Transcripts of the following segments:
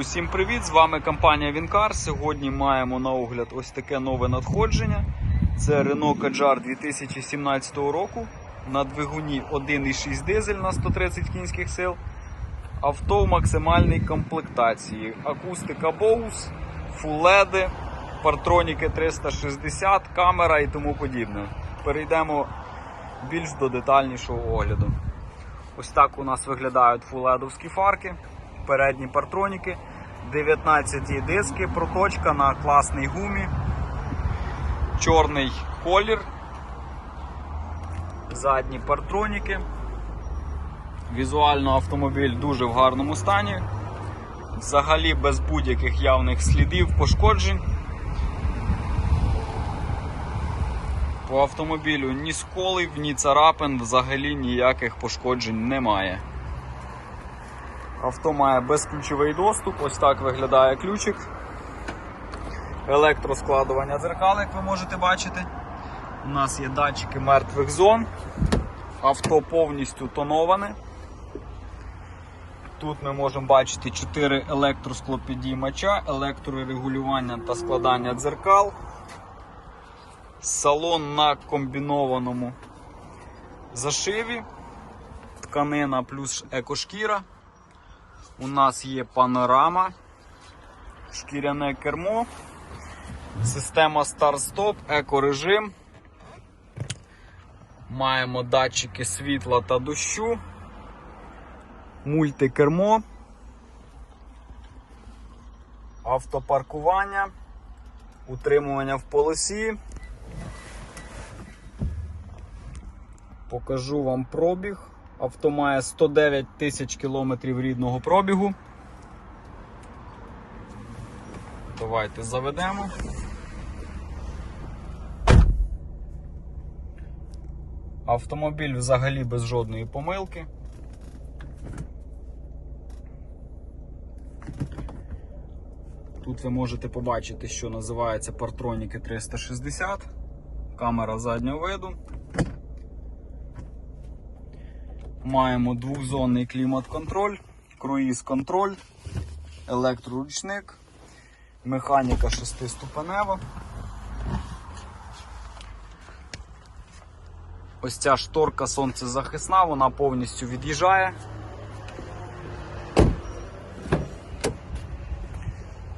Усім привіт! З вами компанія Вінкар. Сьогодні маємо на огляд ось таке нове надходження. Це Renault Kadjar 2017 року на двигуні 1,6 дизель на 130 кінських сил. Авто в максимальній комплектації. Акустика Bose, LED, партроніки 360, камера і тому подібне. Перейдемо більш до детальнішого огляду. Ось так у нас виглядають фуледовські фарки, передні партроніки, 19 диски, проточка на класній гумі, чорний колір, задні партроніки. Візуально автомобіль дуже в гарному стані. Взагалі без будь-яких явних слідів пошкоджень. По автомобілю ні сколів, ні царапин, взагалі ніяких пошкоджень немає. Авто має безключовий доступ, ось так виглядає ключик. Електроскладування дзеркал, як ви можете бачити. У нас є датчики мертвих зон. Авто повністю тоноване. Тут ми можемо бачити 4 електросклопідіймача, електрорегулювання та складання дзеркал. Салон на комбінованому зашиві. Тканина плюс екошкіра. У нас є панорама, шкіряне кермо, система старт-стоп, екорежим. Маємо датчики світла та дощу, мультикермо, автопаркування, утримування в полосі. Покажу вам пробіг. Авто має 109 тисяч кілометрів рідного пробігу. Давайте заведемо. Автомобіль взагалі без жодної помилки. Тут ви можете побачити, що називається партроніки 360, камера заднього виду. Маємо двохзонний клімат-контроль, круїз-контроль, електроручник, механіка шестиступенева. Ось ця шторка сонцезахисна, вона повністю від'їжджає.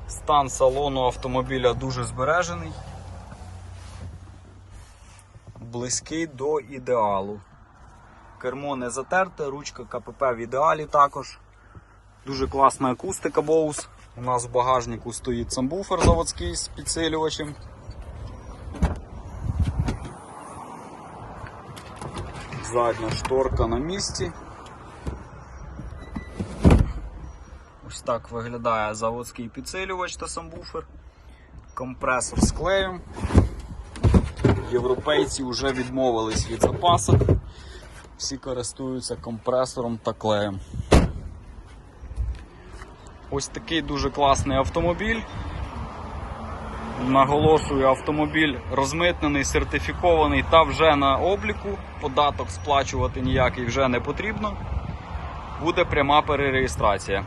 Стан салону автомобіля дуже збережений, близький до ідеалу. Кермо не затерте, ручка КПП в ідеалі також. Дуже класна акустика Bose. У нас в багажнику стоїть самбуфер заводський з підсилювачем. Задня шторка на місці. Ось так виглядає заводський підсилювач та самбуфер. Компресор з клеєм. Європейці вже відмовились від запасок всі користуються компресором та клеєм. Ось такий дуже класний автомобіль. Наголошую, автомобіль розмитнений, сертифікований та вже на обліку. Податок сплачувати ніякий вже не потрібно. Буде пряма перереєстрація.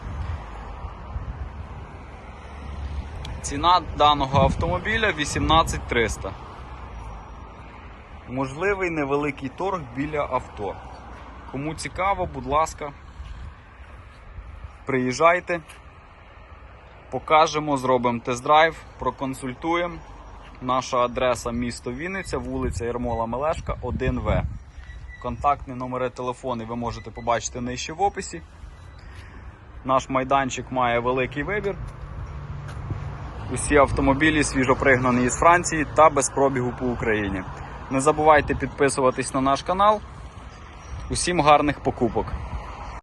Ціна даного автомобіля 18300. Можливий невеликий торг біля авто. Кому цікаво, будь ласка, приїжджайте, покажемо, зробимо тест-драйв, проконсультуємо. Наша адреса місто Вінниця, вулиця Єрмола Мелешка, 1В. Контактні номери телефону ви можете побачити нижче в описі. Наш майданчик має великий вибір. Усі автомобілі свіжопригнані із Франції та без пробігу по Україні. Не забувайте підписуватись на наш канал. Усім гарних покупок!